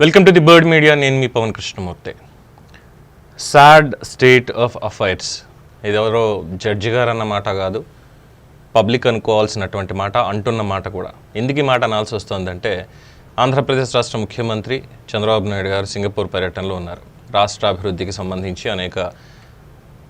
Welcome to the bird media నేను మీ Pavan Krishnamurthy. Sad state of affairs ఇదెవరో judge గారు అన్న మాట కాదు. పబ్లిక్ అనుకోవాల్సినటువంటి మాట అంటున్న మాట కూడా. ఎందుకు ఈ మాట అనాల్సి వస్తుందంటే ఆంధ్రప్రదేశ్ రాష్ట్ర ముఖ్యమంత్రి చంద్రబాబు నాయుడు గారు సింగపూర్ పర్యటనలో ఉన్నారు. రాష్ట్ర అభివృద్ధికి సంబంధించి అనేక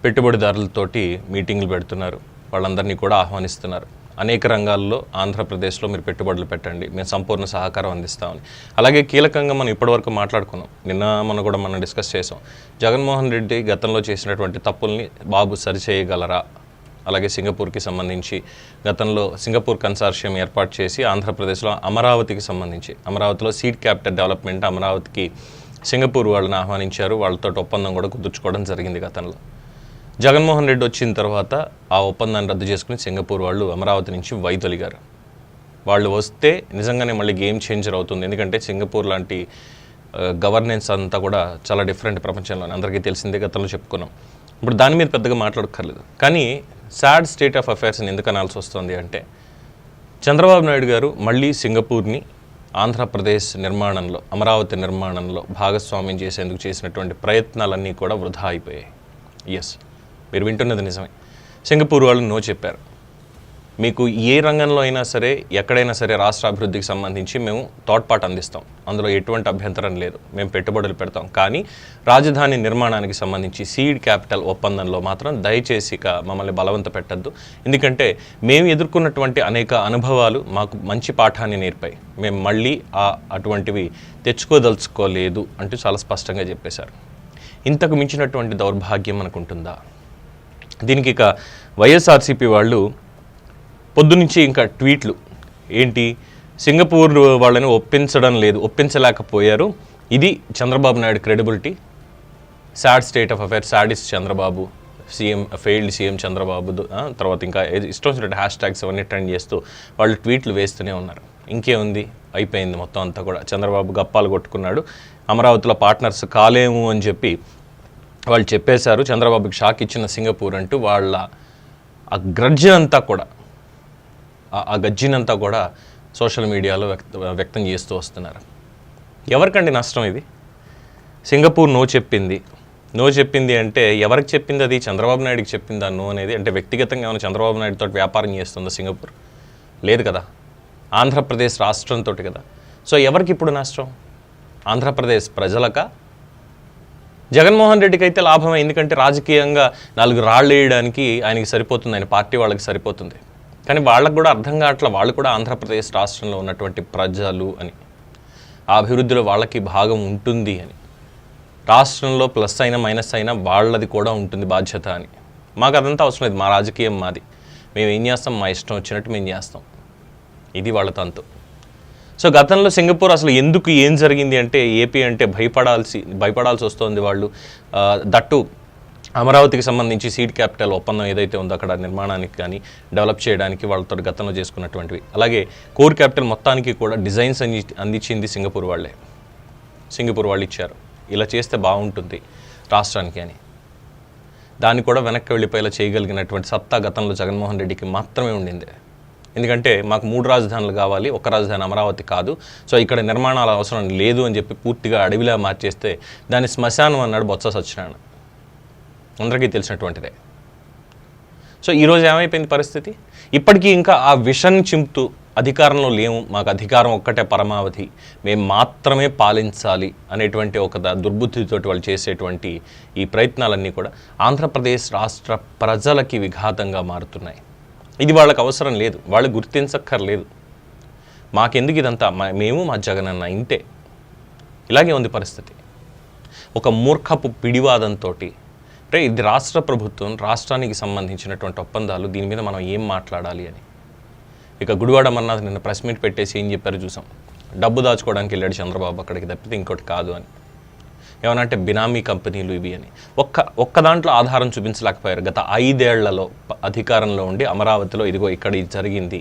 పెట్టుబడిదారులతోటి మీటింగ్లు పెడుతున్నారు. వాళ్ళందరినీ కూడా ఆహ్వానిస్తున్నారు. అనేక రంగాల్లో ఆంధ్రప్రదేశ్లో మీరు పెట్టుబడులు పెట్టండి మేము సంపూర్ణ సహకారం అందిస్తామని. అలాగే కీలకంగా మనం ఇప్పటివరకు మాట్లాడుకున్నాం. నిన్న మనం కూడా మనం డిస్కస్ చేసాం జగన్మోహన్ రెడ్డి గతంలో చేసినటువంటి తప్పుల్ని బాబు సరిచేయగలరా? అలాగే సింగపూర్కి సంబంధించి గతంలో సింగపూర్ కన్సార్షియం ఏర్పాటు చేసి ఆంధ్రప్రదేశ్లో అమరావతికి సంబంధించి అమరావతిలో సీడ్ క్యాపిటల్ డెవలప్మెంట్ అమరావతికి సింగపూర్ వాళ్ళని ఆహ్వానించారు. వాళ్ళతో ఒప్పందం కూడా కుదుర్చుకోవడం జరిగింది గతంలో. జగన్మోహన్ రెడ్డి వచ్చిన తర్వాత ఆ ఒప్పందాన్ని రద్దు చేసుకుని సింగపూర్ వాళ్ళు అమరావతి నుంచి వైదొలిగారు. వాళ్ళు వస్తే నిజంగానే మళ్ళీ గేమ్ చేంజర్ అవుతుంది. ఎందుకంటే సింగపూర్ లాంటి గవర్నెన్స్ అంతా కూడా చాలా డిఫరెంట్ ప్రపంచంలో అందరికీ తెలిసిందే గతంలో చెప్పుకున్నాం. ఇప్పుడు దాని మీద పెద్దగా మాట్లాడక్కర్లేదు. కానీ సాడ్ స్టేట్ ఆఫ్ అఫైర్స్ని ఎందుకు అనాల్సి వస్తుంది అంటే చంద్రబాబు నాయుడు గారు మళ్ళీ సింగపూర్ని ఆంధ్రప్రదేశ్ నిర్మాణంలో అమరావతి నిర్మాణంలో భాగస్వామ్యం చేసేందుకు చేసినటువంటి ప్రయత్నాలన్నీ కూడా వృధా అయిపోయాయి. ఎస్ మీరు వింటున్నది నిజమే. సింగపూర్ వాళ్ళు నో చెప్పారు. మీకు ఏ రంగంలో అయినా సరే ఎక్కడైనా సరే రాష్ట్ర అభివృద్ధికి సంబంధించి మేము తోడ్పాటు అందిస్తాం. అందులో ఎటువంటి అభ్యంతరం లేదు. మేము పెట్టుబడులు పెడతాం. కానీ రాజధాని నిర్మాణానికి సంబంధించి సీడ్ క్యాపిటల్ ఒప్పందంలో మాత్రం దయచేసి ఇక మమ్మల్ని బలవంత పెట్టద్దు. ఎందుకంటే మేము ఎదుర్కొన్నటువంటి అనేక అనుభవాలు మాకు మంచి పాఠాన్ని నేర్పాయి. మేము మళ్ళీ ఆ అటువంటివి తెచ్చుకోదలుచుకోలేదు అంటూ చాలా స్పష్టంగా చెప్పేశారు. ఇంతకు మించినటువంటి దౌర్భాగ్యం మనకు ఉంటుందా దీనికి ఇక వైఎస్ఆర్సీపీ వాళ్ళు పొద్దునుంచి ఇంకా ట్వీట్లు. ఏంటి? సింగపూర్ వాళ్ళని ఒప్పించడం లేదు ఒప్పించలేకపోయారు. ఇది Chandrababu Naidu credibility. Sad state of affairs sadist Chandrababu. CM failed CM Chandrababu తర్వాత ఇంకా ఇష్టం వచ్చినట్టు హ్యాష్ ట్యాగ్స్ అవన్నీ ట్రెండ్ చేస్తూ వాళ్ళు ట్వీట్లు వేస్తూనే ఉన్నారు. ఇంకేముంది? అయిపోయింది మొత్తం అంతా కూడా. చంద్రబాబు గప్పాలు కొట్టుకున్నాడు. అమరావతిలో పార్ట్నర్స్ కాలేము అని చెప్పి వాళ్ళు చెప్పేశారు చంద్రబాబుకి షాక్ ఇచ్చిన సింగపూర్ అంటూ వాళ్ళ ఆ గ్రడ్జ్ అంతా కూడా ఆ- ఆ గజ్జినంతా కూడా సోషల్ మీడియాలో వ్యక్త వ్యక్తం చేస్తూ వస్తున్నారు. ఎవరికండి నష్టం ఇది? సింగపూర్ నో చెప్పింది. నో చెప్పింది అంటే ఎవరికి చెప్పింది అది? చంద్రబాబు నాయుడుకి చెప్పిందా? నో అనేది అంటే వ్యక్తిగతంగా ఏమైనా చంద్రబాబు నాయుడుతో వ్యాపారం చేస్తుందా సింగపూర్? లేదు కదా. ఆంధ్రప్రదేశ్ రాష్ట్రంతో కదా. సో ఎవరికి ఇప్పుడు నష్టం? ఆంధ్రప్రదేశ్ ప్రజలక? జగన్మోహన్ రెడ్డికి అయితే లాభమే ఎందుకంటే రాజకీయంగా నాలుగు రాళ్ళు వేయడానికి ఆయనకి సరిపోతుంది ఆయన పార్టీ వాళ్ళకి సరిపోతుంది. కానీ వాళ్ళకు కూడా అర్థం కావట్లే వాళ్ళు కూడా ఆంధ్రప్రదేశ్ రాష్ట్రంలో ఉన్నటువంటి ప్రజలు అని. ఆ అభివృద్ధిలో వాళ్ళకి భాగం ఉంటుంది అని. రాష్ట్రంలో ప్లస్ అయినా మైనస్ అయినా వాళ్ళది కూడా ఉంటుంది బాధ్యత అని. మాకు అదంతా అవసరం లేదు మా రాజకీయం మాది. మేము ఏం చేస్తాం? మా ఇష్టం వచ్చినట్టు మేము చేస్తాం. ఇది వాళ్ళ తంతు. సో గతంలో సింగపూర్ అసలు ఎందుకు ఏం జరిగింది అంటే ఏపీ అంటే భయపడాల్సి భయపడాల్సి వస్తుంది వాళ్ళు. దట్టు అమరావతికి సంబంధించి సీడ్ క్యాపిటల్ ఒప్పందం ఏదైతే ఉందో అక్కడ నిర్మాణానికి కానీ డెవలప్ చేయడానికి వాళ్ళతో గతంలో చేసుకున్నటువంటివి. అలాగే కోర్ క్యాపిటల్ మొత్తానికి కూడా డిజైన్స్ అంది అందించింది సింగపూర్ వాళ్ళే. సింగపూర్ వాళ్ళు ఇచ్చారు. ఇలా చేస్తే బాగుంటుంది రాష్ట్రానికి అని. దాన్ని కూడా వెనక్కి వెళ్ళిపోయేలా చేయగలిగినటువంటి సత్తా గతంలో జగన్మోహన్ రెడ్డికి మాత్రమే ఉండింది. ఎందుకంటే మాకు మూడు రాజధానులు కావాలి ఒక రాజధాని అమరావతి కాదు. సో ఇక్కడ నిర్మాణాల అవసరం లేదు అని చెప్పి పూర్తిగా అడవిలా మార్చేస్తే దాన్ని శ్మశానం అన్నాడు బొత్స సత్యనారాయణ. అందరికీ తెలిసినటువంటిదే. సో ఈరోజు ఏమైపోయింది పరిస్థితి? ఇప్పటికీ ఇంకా ఆ విషన్ చింపుతూ అధికారంలో లేము. మాకు అధికారం ఒక్కటే పరమావధి. మేము మాత్రమే పాలించాలి అనేటువంటి ఒక దుర్బుద్ధితో వాళ్ళు చేసేటువంటి ఈ ప్రయత్నాలన్నీ కూడా ఆంధ్రప్రదేశ్ రాష్ట్ర ప్రజలకి విఘాతంగా మారుతున్నాయి. ఇది వాళ్ళకి అవసరం లేదు. వాళ్ళు గుర్తించక్కర్లేదు. మాకెందుకు ఇదంతా? మేము మా జగనన్న ఇంతే. ఇలాగే ఉంది పరిస్థితి. ఒక మూర్ఖపు పిడివాదంతో రే ఇది రాష్ట్ర ప్రభుత్వం రాష్ట్రానికి సంబంధించినటువంటి ఒప్పందాలు దీని మీద మనం ఏం మాట్లాడాలి అని. ఇక గుడివాడ అమర్నాథ్ నిన్న ప్రెస్ మీట్ పెట్టేసి ఏం చెప్పారు చూసాం. డబ్బు దాచుకోవడానికి వెళ్ళాడు చంద్రబాబు అక్కడికి తప్పితే ఇంకోటి కాదు అని. ఏమన్నా అంటే బినామీ కంపెనీలు ఇవి అని. ఒక్క ఒక్క దాంట్లో ఆధారం చూపించలేకపోయారు. గత ఐదేళ్ళలో అధికారంలో ఉండి అమరావతిలో ఇదిగో ఇక్కడ ఇది జరిగింది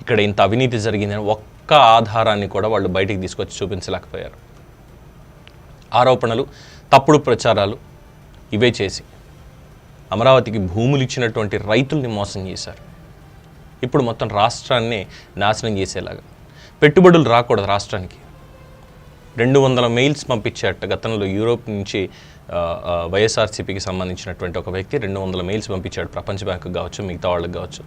ఇక్కడ ఇంత అవినీతి జరిగింది అని ఒక్క ఆధారాన్ని కూడా వాళ్ళు బయటికి తీసుకొచ్చి చూపించలేకపోయారు. ఆరోపణలు తప్పుడు ప్రచారాలు ఇవే చేసి అమరావతికి భూములు ఇచ్చినటువంటి రైతుల్ని మోసం చేశారు. ఇప్పుడు మొత్తం రాష్ట్రాన్ని నాశనం చేసేలాగా. పెట్టుబడులు రాకూడదు రాష్ట్రానికి. రెండు వందల మెయిల్స్ పంపించాట గతంలో యూరోప్ నుంచి వైఎస్ఆర్సీపీకి సంబంధించినటువంటి ఒక వ్యక్తి రెండు వందల మెయిల్స్ పంపించాడు. ప్రపంచ బ్యాంకు కావచ్చు మిగతా వాళ్ళకి కావచ్చు.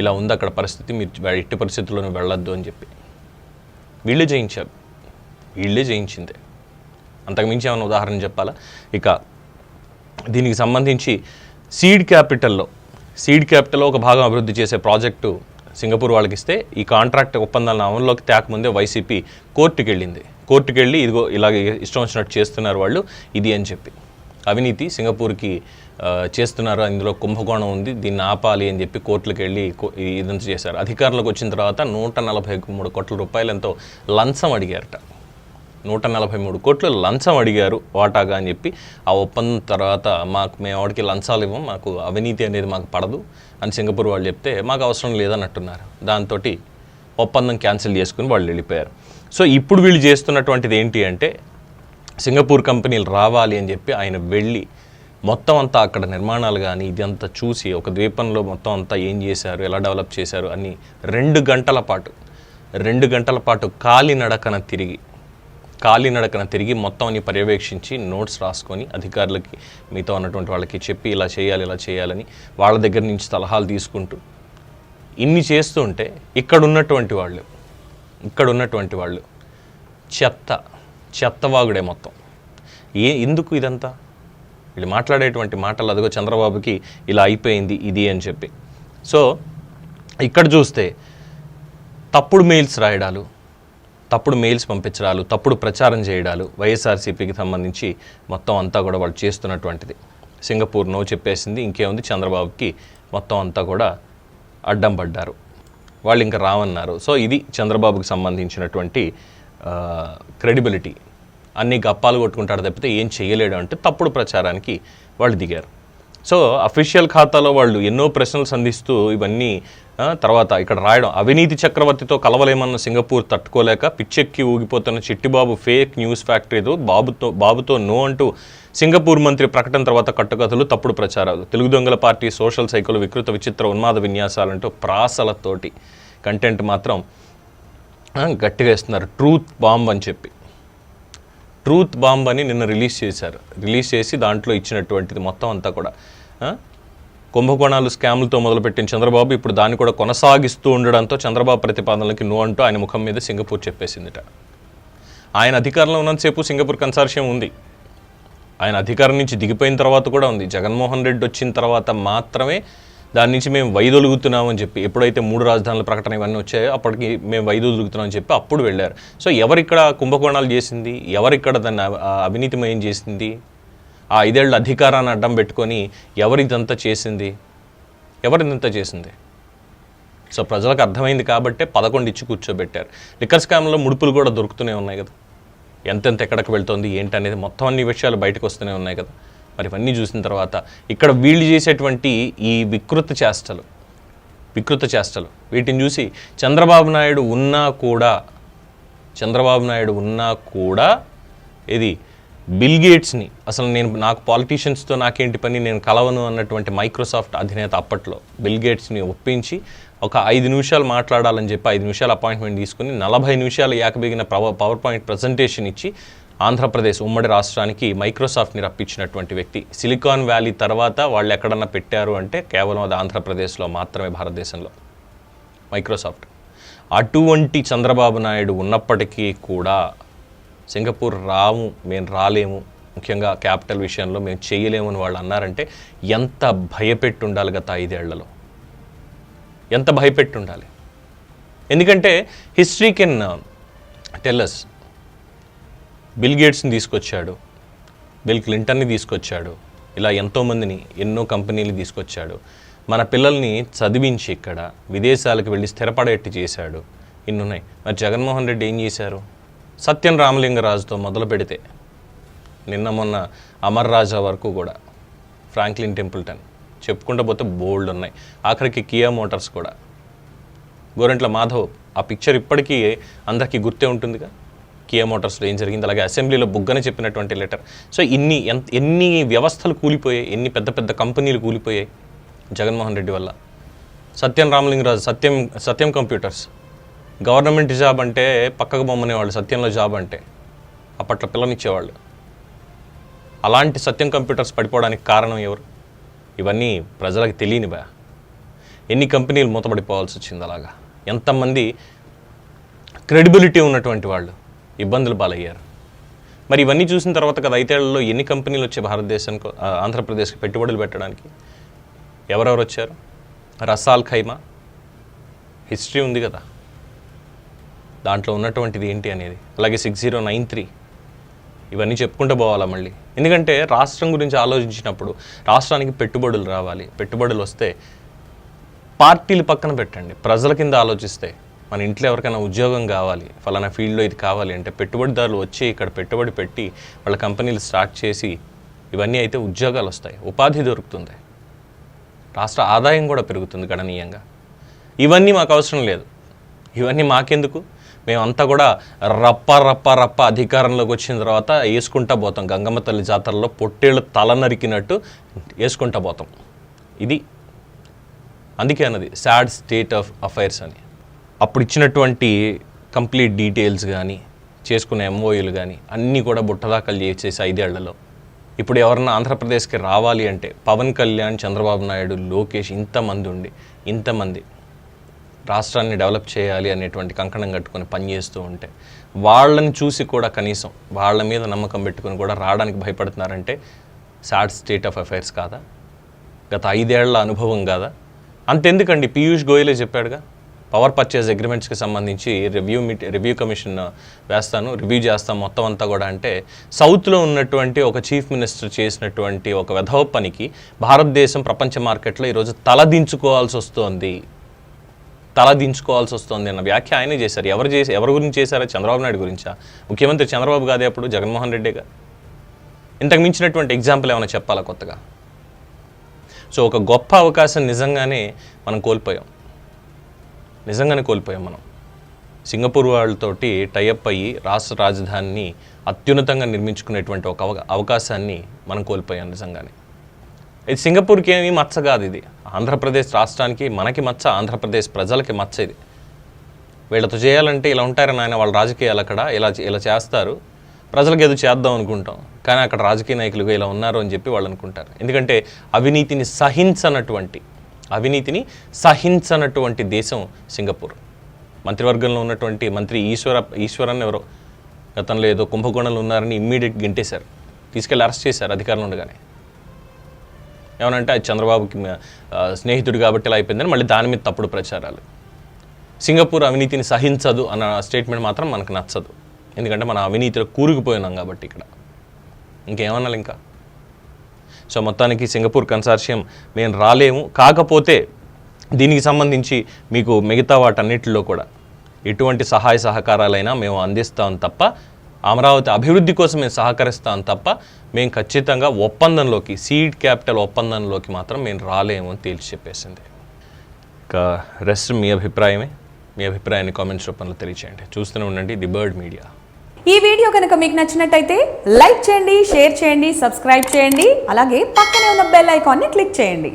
ఇలా ఉంది అక్కడ పరిస్థితి మీరు ఎట్టి పరిస్థితుల్లోనూ వెళ్ళొద్దు అని చెప్పి. వీళ్ళే జయించారు. వీళ్ళే జయించిందే. అంతకుమించి ఏమైనా ఉదాహరణ చెప్పాలా? ఇక దీనికి సంబంధించి సీడ్ క్యాపిటల్లో సీడ్ క్యాపిటల్లో ఒక భాగం అభివృద్ధి చేసే ప్రాజెక్టు సింగపూర్ వాళ్ళకి ఇస్తే ఈ కాంట్రాక్ట్ ఒప్పందాలను అమల్లోకి తేకముందే వైసీపీ కోర్టుకు వెళ్ళింది కోర్టుకు వెళ్ళి ఇదిగో ఇలాగ ఇష్టం వచ్చినట్టు చేస్తున్నారు వాళ్ళు ఇది అని చెప్పి. అవినీతి సింగపూర్కి చేస్తున్నారు ఇందులో కుంభకోణం ఉంది దీన్ని ఆపాలి అని చెప్పి కోర్టులకు వెళ్ళి కో- ఇదంతా చేశారు. అధికారంలోకి వచ్చిన తర్వాత నూట నలభై మూడు కోట్ల రూపాయలు ఎంతో లంచం అడిగారట. నూట నలభై మూడు కోట్లు లంచం అడిగారు వాటాగా అని చెప్పి. ఆ ఒప్పందం తర్వాత మాకు మేము ఎవరికి లంచాలు ఇవ్వం మాకు అవినీతి అనేది మాకు పడదు అని సింగపూర్ వాళ్ళు చెప్తే మాకు అవసరం లేదన్నట్టున్నారు. దాంతో ఒప్పందం క్యాన్సిల్ చేసుకుని వాళ్ళు వెళ్ళిపోయారు. సో ఇప్పుడు వీళ్ళు చేస్తున్నటువంటిది ఏంటి అంటే సింగపూర్ కంపెనీలు రావాలి అని చెప్పి ఆయన వెళ్ళి మొత్తం అంతా అక్కడ నిర్మాణాలు కానీ ఇదంతా చూసి ఒక ద్వీపంలో మొత్తం అంతా ఏం చేశారు ఎలా డెవలప్ చేశారు అని రెండు గంటల పాటు రెండు గంటల పాటు కాలినడకన తిరిగి కాలినడకన తిరిగి మొత్తం అని పర్యవేక్షించి నోట్స్ రాసుకొని అధికారులకి మీతో ఉన్నటువంటి వాళ్ళకి చెప్పి ఇలా చేయాలి ఇలా చేయాలని వాళ్ళ దగ్గర నుంచి సలహాలు తీసుకుంటూ ఇన్ని చేస్తుంటే ఇక్కడ ఉన్నటువంటి వాళ్ళు ఇక్కడ ఉన్నటువంటి వాళ్ళు. చెత్త చెత్తవాగుడే మొత్తం. ఏ ఎందుకు ఇదంతా? వీళ్ళు మాట్లాడేటువంటి మాటలు అదిగో చంద్రబాబుకి ఇలా అయిపోయింది ఇది అని చెప్పి. సో ఇక్కడ చూస్తే తప్పుడు మెయిల్స్ రాయడాలు తప్పుడు మెయిల్స్ పంపించడాలు తప్పుడు ప్రచారం చేయడాలు వైఎస్ఆర్సీపీకి సంబంధించి మొత్తం అంతా కూడా వాళ్ళు చేస్తున్నటువంటిది. సింగపూర్ నో చెప్పేసింది ఇంకేముంది? చంద్రబాబుకి మొత్తం అంతా కూడా అడ్డం పడ్డారు. వాళ్ళు ఇంకా రావన్నారు. సో ఇది చంద్రబాబుకి సంబంధించినటువంటి క్రెడిబిలిటీ అన్ని గప్పాలు కొట్టుకుంటాడు తప్పితే ఏం చేయలేడు అంటే తప్పుడు ప్రచారానికి వాళ్ళు దిగారు. సో అఫీషియల్ ఖాతాలో వాళ్ళు ఎన్నో ప్రశ్నలు సంధిస్తూ ఇవన్నీ తర్వాత ఇక్కడ రాయడం అవినీతి చక్రవర్తితో కలవలేమన్న సింగపూర్ తట్టుకోలేక పిచ్చెక్కి ఊగిపోతున్న చిట్టిబాబు ఫేక్ న్యూస్ ఫ్యాక్టరీతో బాబుతో బాబుతో నో అంటూ సింగపూర్ మంత్రి ప్రకటన తర్వాత కట్టుకథలు తప్పుడు ప్రచారాలు. తెలుగు దొంగల పార్టీ సోషల్ సైకిల్ వికృత విచిత్ర ఉన్మాద విన్యాసాలంటూ ప్రాసలతోటి కంటెంట్ మాత్రం గట్టిగా ఇస్తున్నారు ట్రూత్ బాంబ్ అని చెప్పి. ట్రూత్ బాంబ్ అని నిన్న రిలీజ్ చేశారు. రిలీజ్ చేసి దాంట్లో ఇచ్చినటువంటిది మొత్తం అంతా కూడా. కుంభకోణాలు స్కాములతో మొదలుపెట్టిన చంద్రబాబు ఇప్పుడు దాన్ని కూడా కొనసాగిస్తూ ఉండడంతో చంద్రబాబు ప్రతిపాదనలకి నో అంటూ ఆయన ముఖం మీద సింగపూర్ చెప్పేసిందిట. ఆయన అధికారంలో ఉన్నంతసేపు సింగపూర్ కన్సార్షియం ఉంది. ఆయన అధికారం నుంచి దిగిపోయిన తర్వాత కూడా ఉంది. జగన్మోహన్ రెడ్డి వచ్చిన తర్వాత మాత్రమే దాని నుంచి మేము వైదొలుగుతున్నామని చెప్పి ఎప్పుడైతే మూడు రాజధానుల ప్రకటన ఇవన్నీ వచ్చాయో అప్పటికి మేము వైదొలుగుతున్నామని చెప్పి అప్పుడు వెళ్ళారు. సో ఎవరిక్కడ కుంభకోణాలు చేసింది? ఎవరిక్కడ దాన్ని అవినీతిమయం చేసింది? ఆ ఐదేళ్ళ అధికారాన్ని అడ్డం పెట్టుకొని ఎవరు ఇదంతా చేసింది? ఎవరు ఇదంతా చేసింది? సో ప్రజలకు అర్థమైంది కాబట్టే పదకొండు ఇచ్చి కూర్చోబెట్టారు. లిక్కర్ స్కామ్లో ముడుపులు కూడా దొరుకుతూనే ఉన్నాయి కదా. ఎంతెంత ఎక్కడికి వెళ్తుంది ఏంటి అనేది మొత్తం అన్ని విషయాలు బయటకు వస్తూనే ఉన్నాయి కదా. మరి ఇవన్నీ చూసిన తర్వాత ఇక్కడ వీళ్ళు చేసేటువంటి ఈ వికృత చేష్టలు వికృత చేష్టలు వీటిని చూసి చంద్రబాబు నాయుడు ఉన్నా కూడా చంద్రబాబు నాయుడు ఉన్నా కూడా ఇది బిల్ గేట్స్ని అసలు నేను నాకు పాలిటీషియన్స్తో నాకేంటి పని నేను కలవను అన్నటువంటి మైక్రోసాఫ్ట్ అధినేత అప్పట్లో బిల్ గేట్స్ని ఒప్పించి ఒక ఐదు నిమిషాలు మాట్లాడాలని చెప్పి ఐదు నిమిషాలు అపాయింట్మెంట్ తీసుకుని నలభై నిమిషాలు ఏకబిగిన పవర్ పవర్ పాయింట్ ప్రజెంటేషన్ ఇచ్చి ఆంధ్రప్రదేశ్ ఉమ్మడి రాష్ట్రానికి మైక్రోసాఫ్ట్ని రప్పించినటువంటి వ్యక్తి. సిలికాన్ వ్యాలీ తర్వాత వాళ్ళు ఎక్కడన్నా పెట్టారు అంటే కేవలం అది ఆంధ్రప్రదేశ్లో మాత్రమే భారతదేశంలో. మైక్రోసాఫ్ట్. అటువంటి చంద్రబాబు నాయుడు ఉన్నప్పటికీ కూడా సింగపూర్ రాము మేము రాలేము. ముఖ్యంగా క్యాపిటల్ విషయంలో మేము చేయలేము అని వాళ్ళు అన్నారంటే ఎంత భయపెట్టి ఉండాలి గత ఐదేళ్ళలో? ఎంత భయపెట్టి ఉండాలి ఎందుకంటే history can uh, tell us bill గేట్స్ని తీసుకొచ్చాడు బిల్ క్లింటన్ని తీసుకొచ్చాడు ఇలా ఎంతోమందిని ఎన్నో కంపెనీలు తీసుకొచ్చాడు. మన పిల్లల్ని చదివించి ఇక్కడ విదేశాలకు వెళ్ళి స్థిరపడేట్టు చేశాడు. ఇన్నున్నాయి. మరి జగన్మోహన్ రెడ్డి ఏం చేశారు? సత్యం రామలింగరాజుతో మొదలు పెడితే నిన్న మొన్న అమర్ రాజా వరకు కూడా ఫ్రాంక్లిన్ టెంపుల్టన్ చెప్పుకుంటూ పోతే బోల్డ్ ఉన్నాయి. ఆఖరికి కియా మోటార్స్ కూడా. గోరెంట్ల మాధవ్ ఆ పిక్చర్ ఇప్పటికీ అందరికీ గుర్తే ఉంటుందిగా? కియా మోటార్స్లో ఏం జరిగింది? అలాగే అసెంబ్లీలో బుగ్గన చెప్పినటువంటి లెటర్. సో ఇన్ని ఎంత ఎన్ని వ్యవస్థలు కూలిపోయాయి? ఎన్ని పెద్ద పెద్ద కంపెనీలు కూలిపోయాయి? జగన్మోహన్ రెడ్డి వల్ల. Satyam Ramalingaraju Satyam Satyam computers. Government job అంటే పక్కకు బొమ్మనే వాళ్ళు సత్యంలో జాబ్ అంటే అప్పట్లో పిల్లనిచ్చేవాళ్ళు అలాంటి సత్యం కంప్యూటర్స్ పడిపోవడానికి కారణం ఎవరు? ఇవన్నీ ప్రజలకు తెలియని బా. ఎన్ని కంపెనీలు మూతపడిపోవాల్సి వచ్చింది అలాగా? ఎంతమంది క్రెడిబిలిటీ ఉన్నటువంటి వాళ్ళు ఇబ్బందులు పాలయ్యారు? మరి ఇవన్నీ చూసిన తర్వాత కదా ఐదేళ్ళలో ఎన్ని కంపెనీలు వచ్చాయి భారతదేశానికి ఆంధ్రప్రదేశ్కి పెట్టుబడులు పెట్టడానికి? ఎవరెవరు వచ్చారు? రసాల్ ఖైమా? హిస్టరీ ఉంది కదా. దాంట్లో ఉన్నటువంటిది ఏంటి అనేది? అలాగే సిక్స్ జీరో నైన్ త్రీ ఇవన్నీ చెప్పుకుంటూ పోవాలా మళ్ళీ? ఎందుకంటే రాష్ట్రం గురించి ఆలోచించినప్పుడు రాష్ట్రానికి పెట్టుబడులు రావాలి. పెట్టుబడులు వస్తే పార్టీలు పక్కన పెట్టండి. ప్రజల కింద ఆలోచిస్తే మన ఇంట్లో ఎవరికైనా ఉద్యోగం కావాలి ఫలానా ఫీల్డ్లో ఇది కావాలి అంటే పెట్టుబడిదారులు వచ్చి ఇక్కడ పెట్టుబడి పెట్టి వాళ్ళ కంపెనీలు స్టార్ట్ చేసి ఇవన్నీ అయితే ఉద్యోగాలు వస్తాయి. ఉపాధి దొరుకుతుంది. రాష్ట్ర ఆదాయం కూడా పెరుగుతుంది గణనీయంగా. ఇవన్నీ మాకు అవసరం లేదు. ఇవన్నీ మాకెందుకు? మేమంతా కూడా రప్ప రప్ప రప్ప అధికారంలోకి వచ్చిన తర్వాత వేసుకుంటా పోతాం. గంగమ్మ తల్లి జాతరలో పొట్టేళ్ళు తల నరికినట్టు వేసుకుంటా పోతాం. ఇది అందుకే అన్నది సాడ్ స్టేట్ ఆఫ్ అఫైర్స్ అని. అప్పుడు ఇచ్చినటువంటి కంప్లీట్ డీటెయిల్స్ కానీ చేసుకునే ఎంఓయూలు కానీ అన్నీ కూడా బుట్టదాఖలు చేసేసి ఐదేళ్ళలో. ఇప్పుడు ఎవరన్నా ఆంధ్రప్రదేశ్కి రావాలి అంటే పవన్ కళ్యాణ్ చంద్రబాబు నాయుడు లోకేష్ ఇంతమంది ఉండి ఇంతమంది రాష్ట్రాన్ని డెవలప్ చేయాలి అనేటువంటి కంకణం కట్టుకొని పనిచేస్తూ ఉంటే వాళ్ళని చూసి కూడా కనీసం వాళ్ళ మీద నమ్మకం పెట్టుకొని కూడా రావడానికి భయపడుతున్నారంటే సాడ్ స్టేట్ ఆఫ్ అఫైర్స్ కాదా? గత ఐదేళ్ళ అనుభవం కాదా? అంతెందుకండి? పీయూష్ గోయలే చెప్పాడుగా పవర్ పర్చేజ్ అగ్రిమెంట్స్కి సంబంధించి రివ్యూ మీట్ రివ్యూ కమిషన్ వేస్తాను రివ్యూ చేస్తాను మొత్తం అంతా కూడా అంటే సౌత్లో ఉన్నటువంటి ఒక చీఫ్ మినిస్టర్ చేసినటువంటి ఒక వెధవ పనికి భారతదేశం ప్రపంచ మార్కెట్లో ఈరోజు తలదించుకోవాల్సి వస్తోంది. తలదించుకోవాల్సి వస్తుంది అన్న వ్యాఖ్య ఆయనే చేశారు. ఎవరు చేసి ఎవరి గురించి చేశారా? చంద్రబాబు నాయుడు గురించా? ముఖ్యమంత్రి చంద్రబాబు కాదే అప్పుడు జగన్మోహన్ రెడ్డిగా ఇంతకు మించినటువంటి ఎగ్జాంపుల్ ఏమైనా చెప్పాలా కొత్తగా? సో ఒక గొప్ప అవకాశం నిజంగానే మనం కోల్పోయాం. నిజంగానే కోల్పోయాం మనం. సింగపూర్ వాళ్ళతోటి టైఅప్ అయ్యి రాష్ట్ర రాజధానిని అత్యున్నతంగా నిర్మించుకునేటువంటి ఒక అవకాశాన్ని మనం కోల్పోయాం నిజంగానే. ఇది సింగపూర్కి ఏమీ మచ్చ కాదు ఇది. ఆంధ్రప్రదేశ్ రాష్ట్రానికి మనకి మచ్చ ఆంధ్రప్రదేశ్ ప్రజలకి మచ్చ ఇది. వీళ్ళతో చేయాలంటే ఇలా ఉంటారని ఆయన వాళ్ళ రాజకీయాలు అక్కడ ఇలా ఇలా చేస్తారు. ప్రజలకు ఏదో చేద్దాం అనుకుంటాం. కానీ అక్కడ రాజకీయ నాయకులుగా ఇలా ఉన్నారు అని చెప్పి వాళ్ళు అనుకుంటారు. ఎందుకంటే అవినీతిని సహించనటువంటి అవినీతిని సహించనటువంటి దేశం సింగపూర్. మంత్రివర్గంలో ఉన్నటువంటి మంత్రి ఈశ్వర ఈశ్వరన్ ఎవరో గతంలో ఏదో కుంభకోణంలో ఉన్నారని ఇమ్మీడియట్ గింటేశారు. తీసుకెళ్ళి అరెస్ట్ చేశారు అధికారులు ఉండగానే. ఏమనంటే అది చంద్రబాబుకి స్నేహితుడు కాబట్టి ఇలా అయిపోయిందని మళ్ళీ దాని మీద తప్పుడు ప్రచారాలు. సింగపూర్ అవినీతిని సహించదు అన్న స్టేట్మెంట్ మాత్రం మనకు నచ్చదు. ఎందుకంటే మన అవినీతిలో కూరుకుపోయినాం కాబట్టి ఇక్కడ. ఇంకేమన్నాలి ఇంకా? సో మొత్తానికి సింగపూర్ కన్సార్షియం మేము రాలేము. కాకపోతే దీనికి సంబంధించి మీకు మిగతా వాటన్నిటిలో కూడా ఎటువంటి సహాయ సహకారాలైనా మేము అందిస్తాం తప్ప అమరావతి అభివృద్ధి కోసం మేము సహకరిస్తాం తప్ప మేము ఖచ్చితంగా ఒప్పందంలోకి సీడ్ క్యాపిటల్ ఒప్పందంలోకి మాత్రం మేము రాలేము అని తేల్చి చెప్పేసింది. ఇంకా రెస్ట్ మీ అభిప్రాయమే. మీ అభిప్రాయాన్ని కామెంట్స్ రూపంలో తెలియచేయండి. చూస్తూనే ఉండండి ది బర్డ్ మీడియా ఈ వీడియో కనుక మీకు నచ్చినట్టయితే లైక్ చేయండి షేర్ చేయండి సబ్స్క్రైబ్ చేయండి. అలాగే పక్కనే ఉన్న బెల్ ఐకాన్ని క్లిక్ చేయండి.